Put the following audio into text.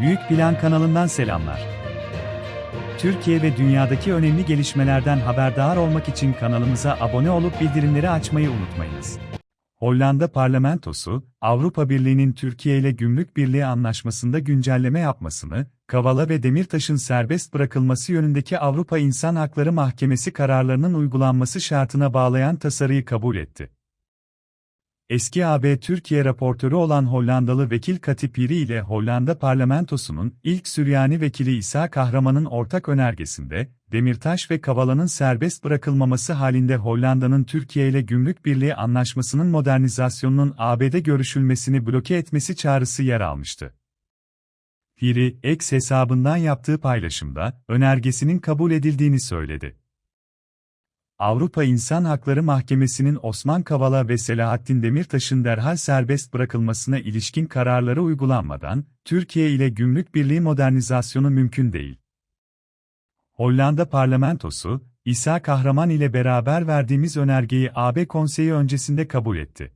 Büyük Plan kanalından selamlar. Türkiye ve dünyadaki önemli gelişmelerden haberdar olmak için kanalımıza abone olup bildirimleri açmayı unutmayınız. Hollanda parlamentosu, Avrupa Birliği'nin Türkiye ile Gümrük Birliği anlaşmasında güncelleme yapmasını, Kavala ve Demirtaş'ın serbest bırakılması yönündeki Avrupa İnsan Hakları Mahkemesi kararlarının uygulanması şartına bağlayan tasarıyı kabul etti. Eski AB Türkiye raportörü olan Hollandalı vekil Katipiri ile Hollanda parlamentosunun ilk Süryani vekili İsa Kahraman'ın ortak önergesinde, Demirtaş ve Kavala'nın serbest bırakılmaması halinde Hollanda'nın Türkiye ile Gümrük Birliği Anlaşması'nın modernizasyonunun AB'de görüşülmesini bloke etmesi çağrısı yer almıştı. Piri, X hesabından yaptığı paylaşımda, önergesinin kabul edildiğini söyledi. Avrupa İnsan Hakları Mahkemesi'nin Osman Kavala ve Selahattin Demirtaş'ın derhal serbest bırakılmasına ilişkin kararları uygulanmadan, Türkiye ile gümrük birliği modernizasyonu mümkün değil. Hollanda parlamentosu, İsa Kahraman ile beraber verdiğimiz önergeyi AB Konseyi öncesinde kabul etti.